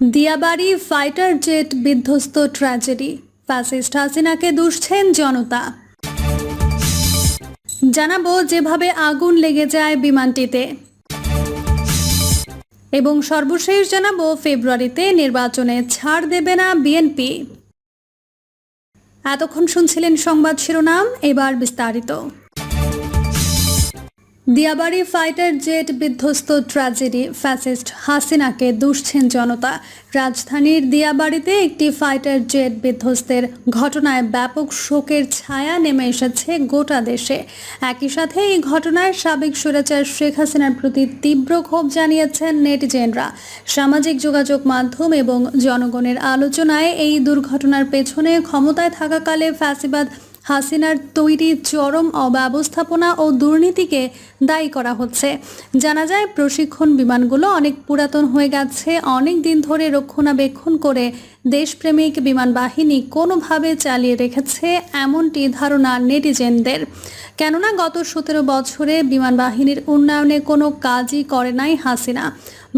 Diabari fighter jet বিধ্বস্ত tragedy. Fascist হাসিনাকে দুষছেন জনতা। জানাব যেভাবে আগুন লেগে যায় বিমানটিতে। এবং সর্বশেষ জানাব ফেব্রুয়ারিতে নির্বাচনে ছাড় দেবে না বিএনপি। এতক্ষণ শুনছিলেন সংবাদ শিরোনাম, এবার বিস্তারিত। দিয়াবাড়ি ফাইটার জেট বিধ্বস্ত ট্র্যাজেডি ফ্যাসিস্ট হাসিনাকে দুষছেন জনতা। রাজধানীর দিয়াবাড়িতে একটি ফাইটার জেট বিধ্বস্তের ঘটনায় ব্যাপক শোকের ছায়া নেমে এসেছে গোটা দেশে। একই সাথে এই ঘটনায় সাবেক স্বৈরাচার শেখ হাসিনার প্রতি তীব্র ক্ষোভ জানিয়েছেন নেটিজেনরা। সামাজিক যোগাযোগ মাধ্যম এবং জনগণের আলোচনায় এই দুর্ঘটনার পেছনে ক্ষমতায় থাকাকালে ফ্যাসিবাদ হাসিনার তৈরি চরম অব্যবস্থাপনা ও দুর্নীতিকে দায়ী করা হচ্ছে। জানা যায়, প্রশিক্ষণ বিমানগুলো অনেক পুরাতন হয়ে গেছে। অনেক দিন ধরে রক্ষণাবেক্ষণ করে দেশপ্রেমিক বিমান বাহিনী কোনোভাবে চালিয়ে রেখেছে এমনটি ধারণা নেটিজেনদের। কেননা গত সতেরো বছরে বিমান বাহিনীর উন্নয়নে কোনো কাজই করে নাই হাসিনা।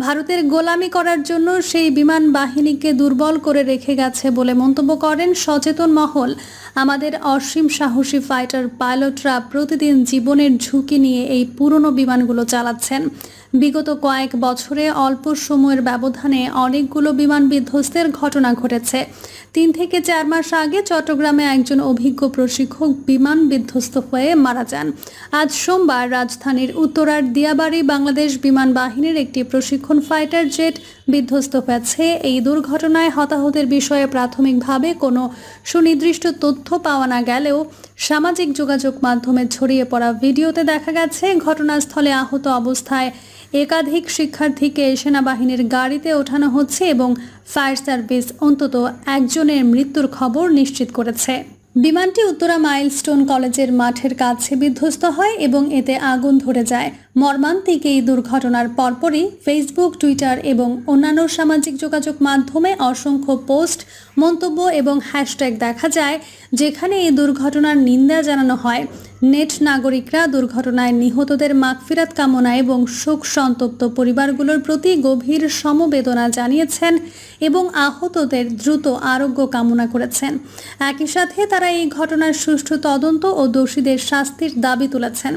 ভারতের গোলামি করার জন্য সেই বিমান বাহিনীকে দুর্বল করে রেখে গেছে বলে মন্তব্য করেন সচেতন মহল। আমাদের অসীম সাহসী ফাইটার পাইলটরা প্রতিদিন জীবনের ঝুঁকি নিয়ে এই পুরনো বিমানগুলো চালাচ্ছেন। বিগত কয়েক বছরে অল্প সময়ের ব্যবধানে অনেকগুলো বিমান বিধ্বস্তের ঘটনা ঘটেছে। তিন থেকে চার মাস আগে চট্টগ্রামে একজন অভিজ্ঞ প্রশিক্ষক বিমান বিধ্বস্ত হয়ে মারা যান। আজ সোমবার রাজধানীর উত্তরার দিয়াবাড়ি বাংলাদেশ বিমান বাহিনীর একটি প্রশিক্ষণ ফাইটার জেট বিধ্বস্ত হয়েছে। এই দুর্ঘটনায় হতাহতের বিষয়ে প্রাথমিকভাবে কোনো সুনির্দিষ্ট তথ্য পাওয়া না গেলেও সামাজিক যোগাযোগ মাধ্যমে ছড়িয়ে পড়া ভিডিওতে দেখা গেছে, ঘটনাস্থলে আহত অবস্থায় একাধিক শিক্ষার্থীকে সেনাবাহিনীর গাড়িতে ওঠানো হচ্ছে এবং ফায়ার সার্ভিস অন্তত একজনের মৃত্যুর খবর নিশ্চিত করেছে। বিমানটি উত্তরা মাইলস্টোন কলেজের মাঠের কাছে বিধ্বস্ত হয় এবং এতে আগুন ধরে যায়। মর্মান্তিক এই দুর্ঘটনার পরপরই ফেসবুক টুইটার এবং অন্যান্য সামাজিক যোগাযোগ মাধ্যমে অসংখ্য পোস্ট, মন্তব্য এবং হ্যাশট্যাগ দেখা যায়, যেখানে এই দুর্ঘটনার নিন্দা জানানো হয়। নেট নাগরিকরা দুর্ঘটনায় নিহতদের মাগফিরাত কামনা এবং শোক সন্তপ্ত পরিবারগুলোর প্রতি গভীর সমবেদনা জানিয়েছেন এবং আহতদের দ্রুত আরোগ্য কামনা করেছেন। একই সাথে তারা এই ঘটনার সুষ্ঠু তদন্ত ও দোষীদের শাস্তির দাবি তুলেছেন।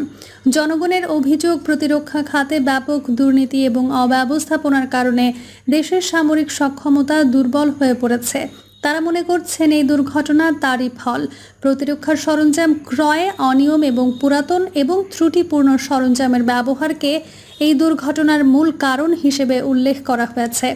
জনগণের অভিযোগ প্রতিরক্ষা খাতে ব্যাপক দুর্নীতি এবং অব্যবস্থাপনার কারণে দেশের সামরিক সক্ষমতা দুর্বল হয়ে পড়েছে। তারা মনে করছেন এই দুর্ঘটনা তারই ফল। প্রতিরক্ষার সরঞ্জাম ক্রয়ে অনিয়ম এবং পুরাতন এবং ত্রুটিপূর্ণ সরঞ্জামের ব্যবহারকে এই দুর্ঘটনার মূল কারণ হিসেবে উল্লেখ করা হয়েছে।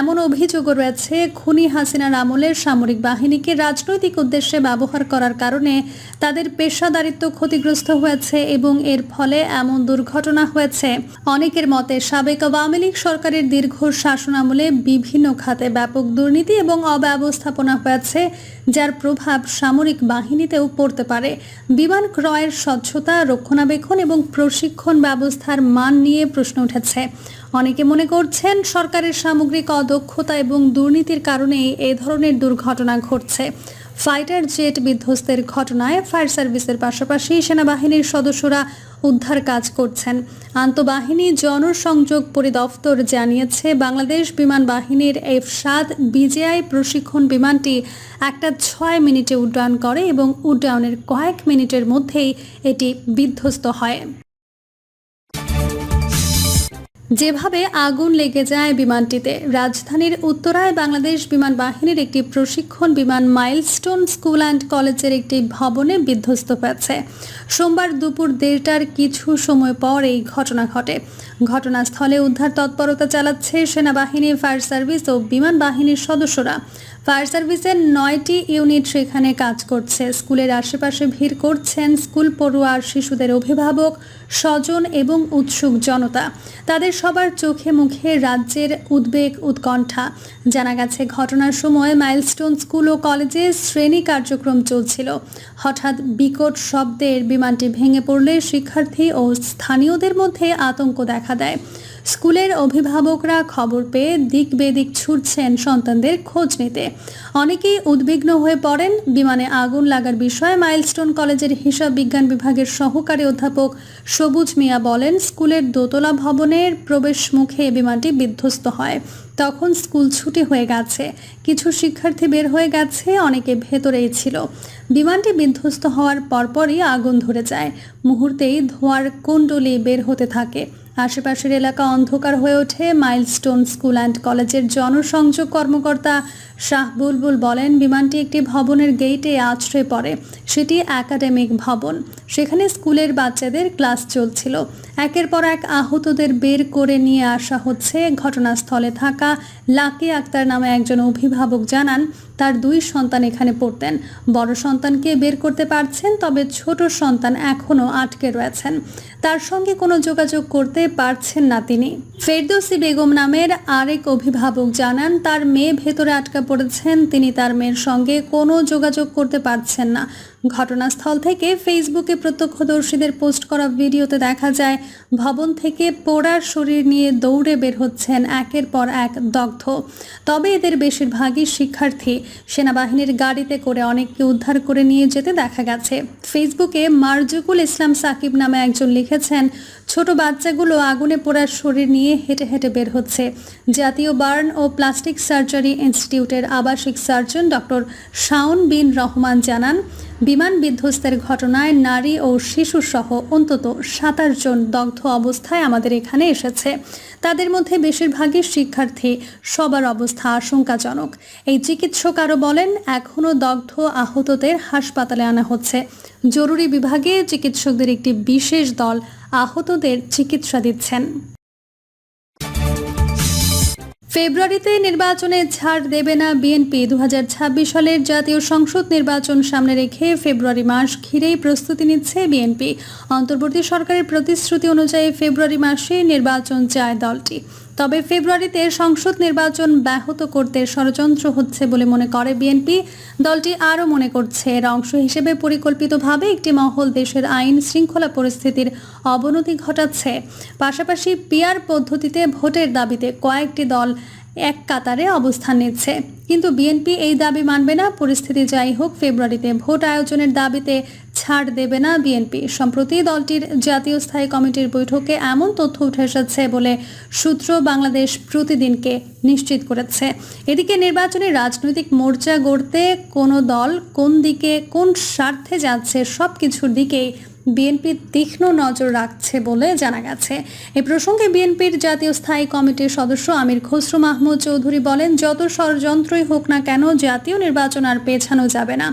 এমন অভিযোগও রয়েছে, খুনি হাসিনার আমলের সামরিক বাহিনীকে রাজনৈতিক উদ্দেশ্যে ব্যবহার করার কারণে তাদের পেশাদারিত্ব ক্ষতিগ্রস্ত হয়েছে এবং এর ফলে এমন দুর্ঘটনা হয়েছে। অনেকের মতে, সাবেক আওয়ামী লীগ সরকারের দীর্ঘ শাসনামলে বিভিন্ন খাতে ব্যাপক দুর্নীতি এবং অব্যবস্থাপনা হয়েছে, যার প্রভাব সামরিক বাহিনীতেও পড়তে পারে। বিমান ক্রয়ের স্বচ্ছতা, রক্ষণাবেক্ষণ এবং প্রশিক্ষণ ব্যবস্থার মান নিয়ে প্রশ্ন উঠেছে। অনেকে মনে করছেন সরকারের সামগ্রিক অদক্ষতা এবং দুর্নীতির কারণেই এ ধরনের দুর্ঘটনা ঘটছে। ফাইটার জেট বিধ্বস্তের ঘটনায় ফায়ার সার্ভিসের পাশাপাশি সেনাবাহিনীর সদস্যরা উদ্ধার কাজ করছেন। আন্তঃবাহিনী জনসংযোগ পরিদপ্তর জানিয়েছে, বাংলাদেশ বিমান বাহিনীর এফ সাত বিজেআই প্রশিক্ষণ বিমানটি একটা ছয় মিনিটে উড্ডয়ন করে এবং উড্ডয়নের কয়েক মিনিটের মধ্যেই এটি বিধ্বস্ত হয়। যেভাবে আগুন লেগে যায় বিমানটিতে, রাজধানীর উত্তরায় বাংলাদেশ বিমান বাহিনীর একটি প্রশিক্ষণ বিমান মাইলস্টোন স্কুল অ্যান্ড কলেজের একটি ভবনে বিধ্বস্ত হয়েছে। সোমবার দুপুর দেড়টার কিছু সময় পর এই ঘটনা ঘটে। ঘটনাস্থলে উদ্ধার তৎপরতা চালাচ্ছে সেনাবাহিনী ফায়ার সার্ভিস ও বিমান বাহিনীর সদস্যরা। ফায়ার সার্ভিসের নয়টি ইউনিট সেখানে কাজ করছে। স্কুলের আশেপাশে ভিড় করছেন স্কুল পড়ুয়ার শিশুদের অভিভাবক, স্বজন এবং উৎসুক জনতা। তাদের সবার চোখে মুখে রাজ্যের উদ্বেগ, উৎকণ্ঠা। জানা গেছে, ঘটনার সময় মাইলস্টোন স্কুল ও কলেজে শ্রেণি কার্যক্রম চলছিল। হঠাৎ বিকট শব্দের বিমানটি ভেঙে পড়লে শিক্ষার্থী ও স্থানীয়দের মধ্যে আতঙ্ক দেখা দেয়। স্কুলের অভিভাবকরা খবর পেয়ে দিক বেদিক ছুটছেন সন্তানদের খোঁজ নিতে। অনেকেই উদ্বিগ্ন হয়ে পড়েন। বিমানে আগুন লাগার বিষয়ে মাইলস্টোন কলেজের হিসাব বিজ্ঞান বিভাগের সহকারী অধ্যাপক সবুজ মিয়া বলেন, স্কুলের দোতলা ভবনের প্রবেশ মুখে বিমানটি বিধ্বস্ত হয়। তখন স্কুল ছুটি হয়ে গেছে। কিছু শিক্ষার্থী বের হয়ে গেছে, অনেকে ভেতরেই ছিল। বিমানটি বিধ্বস্ত হওয়ার পরপরই আগুন ধরে যায়। মুহূর্তেই ধোঁয়ার কুণ্ডলি বের হতে থাকে। আশেপাশের এলাকা অন্ধকার হয়ে ওঠে। মাইলস্টোন স্কুল অ্যান্ড কলেজের জনসংযোগ কর্মকর্তা শাহ বুলবুল বলেন, বিমানটি একটি ভবনের গেইটে আছড়ে পড়ে। সেটি একাডেমিক ভবন। সেখানে স্কুলের বাচ্চাদের ক্লাস চলছিল। একের পর এক আহতদের বের করে নিয়ে আসা হচ্ছে। ঘটনাস্থলে থাকা লাকি আক্তার নামে একজন অভিভাবক জানান, তার দুই সন্তান এখানে পড়তেন। বড় সন্তানকে বের করতে পারছেন, তবে ছোট সন্তান এখনও আটকে রয়েছেন। তার সঙ্গে কোনো যোগাযোগ করতে পারছেন না তিনি। ফেরদৌসি বেগম নামের আরেক অভিভাবক জানান, তার মেয়ে ভেতরে আটকা পড়েছেন, তিনি তার মেয়ের সঙ্গে কোনো যোগাযোগ করতে পারছেন না। ঘটনাস্থল থেকে ফেসবুকে প্রত্যক্ষদর্শীদের পোস্ট করা ভিডিওতে দেখা যায়, ভবন থেকে পোড়ার শরীর নিয়ে দৌড়ে বের হচ্ছেন একের পর এক দগ্ধ। তবে এদের বেশিরভাগই শিক্ষার্থী। সেনাবাহিনীর গাড়িতে করে অনেককে উদ্ধার করে নিয়ে যেতে দেখা গেছে। ফেসবুকে মারজুকুল ইসলাম সাকিব নামে একজন লিখেছেন, ছোট বাচ্চাগুলো আগুনে পোড়ার শরীর নিয়ে হেঁটে হেঁটে বের হচ্ছে। জাতীয় বার্ন ও প্লাস্টিক সার্জারি ইনস্টিটিউটের আবাসিক সার্জন ডক্টর শাওন বিন রহমান জানান বিমান বিধ্বস্তের ঘটনায় নারী ও শিশু সহ অন্তত সাতাশ জন দগ্ধ অবস্থায় আমাদের এখানে এসেছে। তাদের মধ্যে বেশিরভাগই শিক্ষার্থী। সবার অবস্থা আশঙ্কাজনক। এই চিকিৎসক আরও বলেন এখনও দগ্ধ আহতদের হাসপাতালে আনা হচ্ছে। জরুরি বিভাগে চিকিৎসকদের একটি বিশেষ দল আহতদের চিকিৎসা দিচ্ছেন। ফেব্রুয়ারিতে নির্বাচনে ছাড় দেবে না বিএনপি। দু হাজার ছাব্বিশ সালের জাতীয় সংসদ নির্বাচন সামনে রেখে ফেব্রুয়ারি মাস ঘিরেই প্রস্তুতি নিচ্ছে বিএনপি। অন্তর্বর্তী সরকারের প্রতিশ্রুতি অনুযায়ী ফেব্রুয়ারি মাসে নির্বাচন চায় দলটি। তবে ফেব্রুয়ারিতে সংসদ নির্বাচন ব্যাহত করতে ষড়যন্ত্র হচ্ছে বলে মনে করে বিএনপি। দলটি আরও মনে করছে, এর অংশ হিসেবে পরিকল্পিতভাবে একটি মহল দেশের আইন শৃঙ্খলা পরিস্থিতির অবনতি ঘটাচ্ছে। পাশাপাশি পিয়ার পদ্ধতিতে ভোটের দাবিতে কয়েকটি দল এক কাতারে অবস্থান নিচ্ছে। কিন্তু বিএনপি এই দাবি মানবে না। পরিস্থিতি যাই হোক, ফেব্রুয়ারিতে ভোট আয়োজনের দাবিতে ছাড় দেবে না বিএনপি। সম্প্রতি দলটির জাতীয় স্থায়ী কমিটির বৈঠকে এমন তথ্য উঠে এসেছে বলে সূত্র বাংলাদেশ প্রতিদিনকে নিশ্চিত করেছে। এদিকে নির্বাচনে রাজনৈতিক মোর্চা গড়তে কোনো দল কোন দিকে কোন স্বার্থে যাচ্ছে সব কিছুর দিকেই বিএনপি তীক্ষ্ণ নজর রাখছে বলে জানা গেছে। এ প্রসঙ্গে বিএনপির জাতীয় স্থায়ী কমিটির সদস্য আমির খসরু মাহমুদ চৌধুরী বলেন, যত ষড়যন্ত্রই হোক না কেন জাতীয় নির্বাচন আর পেছানো যাবে না।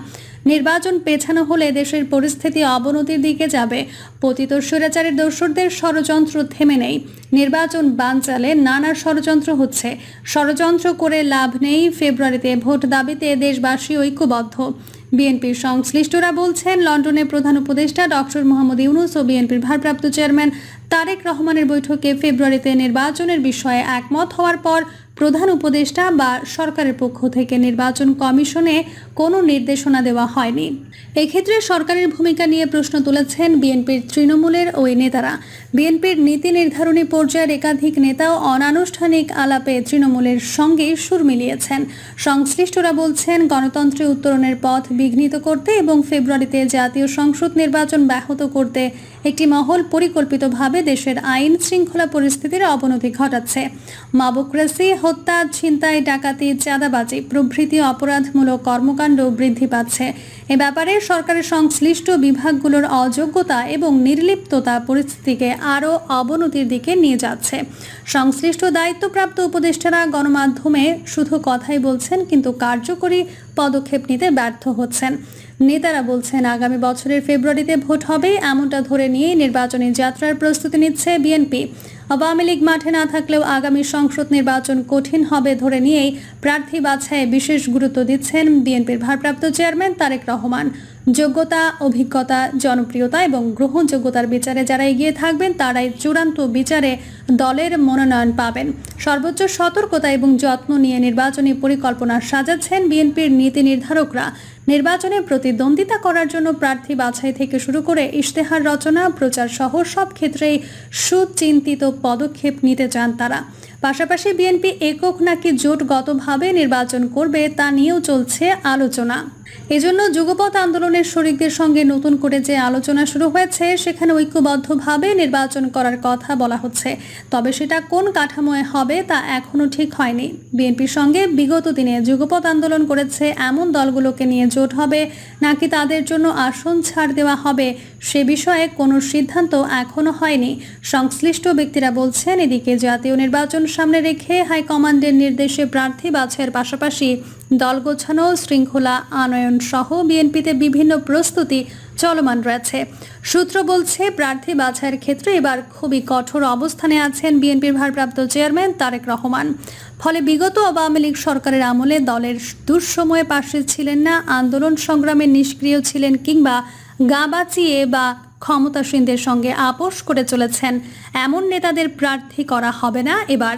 নির্বাচন পেছানো হলে দেশের পরিস্থিতি অবনতির দিকে যাবে। পতিত স্বৈরাচারের দোসরদের ষড়যন্ত্র থেমে নেই। নির্বাচন বানচালে নানা ষড়যন্ত্র হচ্ছে। ষড়যন্ত্র করে লাভ নেই ফেব্রুয়ারিতে ভোট দাবিতে দেশবাসী ঐক্যবদ্ধ। বিএনপির সংশ্লিষ্টরা বলছেন লন্ডনের প্রধান উপদেষ্টা ডক্টর মোহাম্মদ ইউনুস ও বিএনপির ভারপ্রাপ্ত চেয়ারম্যান তারেক রহমানের বৈঠকে ফেব্রুয়ারিতে নির্বাচনের বিষয়ে একমত হওয়ার পর প্রধান উপদেষ্টা বা সরকারের পক্ষ থেকে নির্বাচন কমিশনে কোনো নির্দেশনা দেওয়া হয়নি। এক্ষেত্রে সরকারের ভূমিকা নিয়ে প্রশ্ন তুলেছেন বিএনপির তৃণমূলের ওই নেতারা। বিএনপির নীতি নির্ধারণী পর্যায়ের একাধিক নেতাও অনানুষ্ঠানিক আলাপে তৃণমূলের সঙ্গে সুর মিলিয়েছেন। সংশ্লিষ্টরা বলছেন, গণতন্ত্রে উত্তরণের পথ বিঘ্নিত করতে এবং ফেব্রুয়ারিতে জাতীয় সংসদ নির্বাচন ব্যাহত করতে একটি মহল পরিকল্পিতভাবে দেশের আইন শৃঙ্খলা পরিস্থিতির অবনতি ঘটাচ্ছে। মাবক্রেসি হত্যা, ছিনতাই, ডাকাতি, চাঁদাবাজি প্রভৃতি অপরাধমূলক কর্মকাণ্ড বৃদ্ধি পাচ্ছে। এ ব্যাপারে সরকারের সংশ্লিষ্ট বিভাগগুলোর অযোগ্যতা এবং নির্লিপ্ততা পরিস্থিতিকে আরও অবনতির দিকে নিয়ে যাচ্ছে। সংশ্লিষ্ট দায়িত্বপ্রাপ্ত উপদেষ্টারা গণমাধ্যমে শুধু কথাই বলছেন, কিন্তু কার্যকরী পদক্ষেপ নিতে ব্যর্থ হচ্ছেন। নেতারা বলছেন, আগামী বছরের ফেব্রুয়ারিতে ভোট হবে, এমনটা ধরে নিয়ে নির্বাচনী যাত্রার প্রস্তুতি নিচ্ছে বিএনপি। আওয়ামী লীগ মাঠে না থাকলেও আগামী সংসদ নির্বাচন কঠিন হবে ধরে নিয়েই প্রার্থী বাছাইয়ে বিশেষ গুরুত্ব দিচ্ছেন বিএনপির ভারপ্রাপ্ত চেয়ারম্যান তারেক রহমান। যোগ্যতা, অভিজ্ঞতা, জনপ্রিয়তা এবং গ্রহণযোগ্যতার বিচারে যারা এগিয়ে থাকবেন, তারাই চূড়ান্ত বিচারে দলের মনোনয়ন পাবেন। সর্বোচ্চ সতর্কতা এবং যত্ন নিয়ে নির্বাচনী পরিকল্পনা সাজাচ্ছেন বিএনপির নীতি নির্ধারকরা। নির্বাচনে প্রতিদ্বন্দ্বিতা করার জন্য প্রার্থী বাছাই থেকে শুরু করে ইশতেহার রচনা, প্রচার সহ সব ক্ষেত্রেই সুচিন্তিত পদক্ষেপ নিতে চান তারা। পাশাপাশি বিএনপি একক নাকি জোটগতভাবে নির্বাচন করবে তা নিয়েও চলছে আলোচনা। এজন্য যুগপথ আন্দোলনের শরিকদের সঙ্গে নতুন করে যে আলোচনা শুরু হয়েছে, সেখানে ঐক্যবদ্ধভাবে নির্বাচন করার কথা বলা হচ্ছে। তবে সেটা কোন কাঠামোয় হবে তা এখনও ঠিক হয়নি। বিএনপির সঙ্গে বিগত দিনে যুগপথ আন্দোলন করেছে এমন দলগুলোকে নিয়ে জোট হবে, নাকি তাদের জন্য আসন ছাড় দেওয়া হবে, সে বিষয়ে কোনো সিদ্ধান্ত এখনও হয়নি। সংশ্লিষ্ট ব্যক্তিরা বলছেন, এদিকে জাতীয় নির্বাচন সামনে রেখে হাইকমান্ডের নির্দেশে প্রার্থী বাছাইয়ের পাশাপাশি দল গোছানো, শৃঙ্খলা আনয়ন সহ বিএনপিতে বিভিন্ন প্রস্তুতি চলমান রয়েছে। সূত্র বলছে, প্রার্থী বাছাইয়ের ক্ষেত্রে এবার খুবই কঠোর অবস্থানে আছেন বিএনপির ভারপ্রাপ্ত চেয়ারম্যান তারেক রহমান। ফলে বিগত আওয়ামী লীগ সরকারের আমলে দলের দুঃসময়ে পাশে ছিলেন না, আন্দোলন সংগ্রামে নিষ্ক্রিয় ছিলেন কিংবা গা বাঁচিয়ে বা ক্ষমতাসীনদের সঙ্গে আপোষ করে চলেছেন। এমন নেতাদের প্রার্থী করা হবে না এবার।